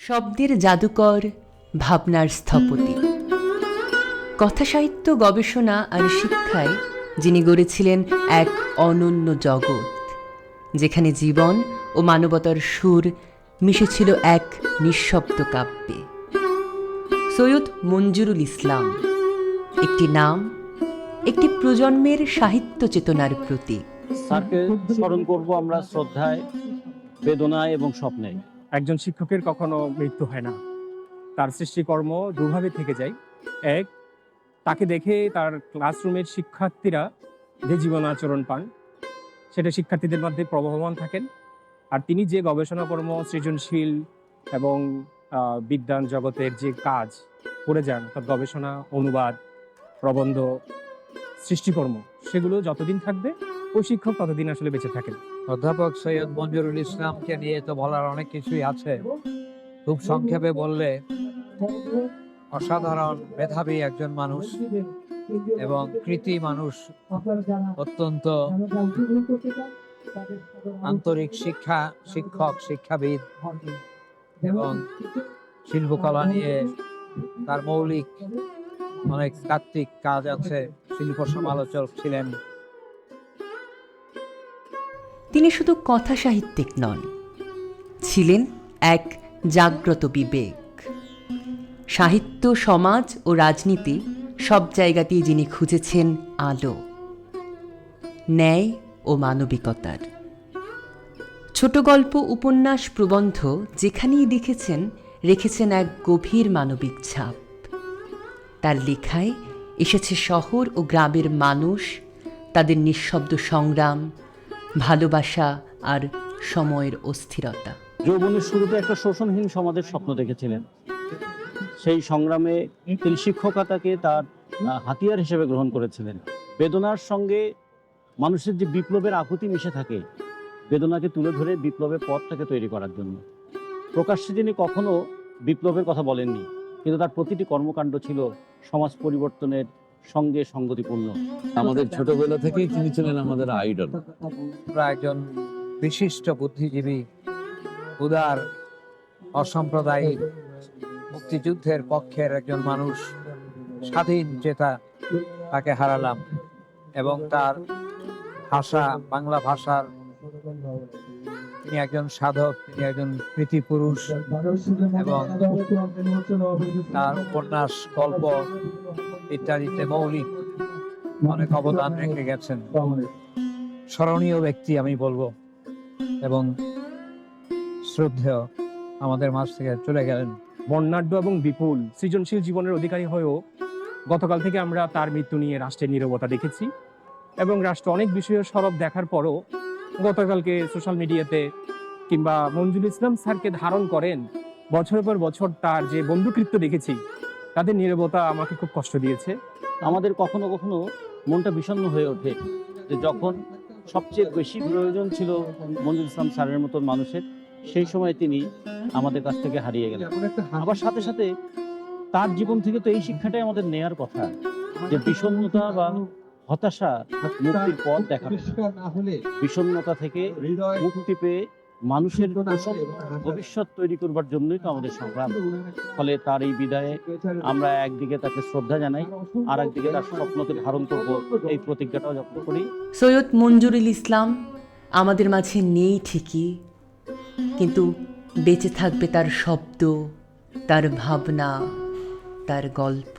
শব্দের জাদুকর ভাবনার স্থপতি। কথাসাহিত্য, গবেষণা আর শিক্ষায় যিনি গড়েছিলেন এক অনন্য জগৎ, যেখানে জীবন ও মানবতার সুর মিশেছিল এক নিঃশব্দ কাব্যে। সৈয়দ মঞ্জুরুল ইসলাম একটি নাম, একটি প্রজন্মের সাহিত্য চেতনার প্রতীক। স্মরণ করব আমরা শ্রদ্ধায়, বেদনায় এবং স্বপ্নে। একজন শিক্ষকের কখনো মৃত্যু হয় না। তার সৃষ্টিকর্ম দুভাবে থেকে যায়। এক, তাকে দেখে তার ক্লাসরুমের শিক্ষার্থীরা যে জীবন আচরণ পান। সেটা শিক্ষার্থীদের মধ্যে প্রবহমান থাকেন। আর তিনি যে গবেষণাকর্ম, সৃজনশীল এবং বিজ্ঞান জগতের যে কাজ করে যান, তার গবেষণা, অনুবাদ, প্রবন্ধ, সৃষ্টিকর্ম, সেগুলো যতদিন থাকবে ওই শিক্ষক ততদিন আসলে বেঁচে থাকেন। অধ্যাপক সৈয়দ মঞ্জুরুল ইসলামকে নিয়ে তো বলার অনেক কিছুই আছে। খুব সংক্ষেপে বললে, অসাধারণ মেধাবী একজন মানুষ এবং কৃতি মানুষ, অত্যন্ত আন্তরিক শিক্ষা, শিক্ষক, শিক্ষাবিদ এবং শিল্পকলা নিয়ে তার মৌলিক অনেক তাত্ত্বিক কাজ আছে। শিল্প সমালোচক ছিলেন তিনি শুধু কথা সাহিত্যিক নন, ছিলেন এক জাগ্রত বিবেক। সাহিত্য, সমাজ ও রাজনীতি সব জায়গাতেই যিনি খুঁজেছেন আলো, ন্যায় ও মানবিকতার। ছোট গল্প, উপন্যাস, প্রবন্ধ যেখানেই লিখেছেন, রেখেছেন এক গভীর মানবিক ছাপ। তার লেখায় এসেছে শহর ও গ্রামের মানুষ, তাদের নিঃশব্দ সংগ্রাম ভালোবাসা আর সময়ের অস্থিরতা। যৌবনের শুরুতে একটা শোষণহীন সমাজের স্বপ্ন দেখেছিলেন। সেই সংগ্রামে তিনি শিক্ষকতাকে তার হাতিয়ার হিসেবে গ্রহণ করেছিলেন। বেদনার সঙ্গে মানুষের যে বিপ্লবের আকুতি মিশে থাকে, বেদনাকে তুলে ধরে বিপ্লবের পথটাকে তৈরি করার জন্য। প্রকাশ্যে তিনি কখনো বিপ্লবের কথা বলেননি, কিন্তু তার প্রতিটি কর্মকাণ্ড ছিল সমাজ পরিবর্তনের সঙ্গে সঙ্গতিপূর্ণ। আমাদের ছোটবেলা থেকেই তিনি ছিলেন আমাদের আইডল। একজন বিশিষ্ট বুদ্ধিজীবী উদার অসাম্প্রদায়িক মুক্তিযুদ্ধের পক্ষের একজন মানুষ স্বাধীন চেতা তাকে হারালাম এবং তার ভাষা বাংলা ভাষার তিনি একজন সাধক, তিনি একজন প্রীতি পুরুষ এবং তার উপন্যাস, গল্প ইত্যাদিতে মৌলিক অনেক অবদান রেখে গেছেন। স্মরণীয় ব্যক্তি আমি বলব এবং শ্রদ্ধেয় আমাদের মাঝ থেকে চলে গেলেন। বর্ণাঢ্য এবং বিপুল সৃজনশীল জীবনের অধিকারী হয়েও গতকাল থেকে আমরা তার মৃত্যু নিয়ে রাষ্ট্রের নীরবতা দেখেছি এবং রাষ্ট্র অনেক বিষয়ে সরব দেখার পরও গতকালকে সোশ্যাল মিডিয়াতে কিংবা মঞ্জুর ইসলাম স্যারকে ধারণ করেন, বছরের পর বছর তার যে বন্ধুকৃত্য দেখেছি তাদের নীরবতা আমাকে খুব কষ্ট দিয়েছে। আমাদের কখনো কখনো মনটা বিষণ্ণ হয়ে ওঠে যে যখন সবচেয়ে বেশি প্রয়োজন ছিল মঞ্জুর ইসলাম স্যারের মতন মানুষের, সেই সময় তিনি আমাদের কাছ থেকে হারিয়ে গেলেন। আবার সাথে সাথে তার জীবন থেকে তো এই শিক্ষাটাই আমাদের নেয়ার কথা, যে বিষণ্ণতা বা হতাশা মুক্তির পথ দেখাবে। বিষণ্ণতা থেকে মুক্তি পেয়ে মানুষের ভবিষ্যৎ তৈরি করবার জন্যই তো আমাদের সংগ্রাম। ফলে তার এই বিদায়ে আমরা একদিকে তাকে শ্রদ্ধা জানাই আর একদিকে তার স্বপ্নকে ধারণ করব। এই প্রতিজ্ঞাটাও যত্ন করি। সৈয়দ মঞ্জুরুল ইসলাম আমাদের মাঝে নেই ঠিকই কিন্তু বেঁচে থাকবে তার শব্দ তার ভাবনা তার গল্প।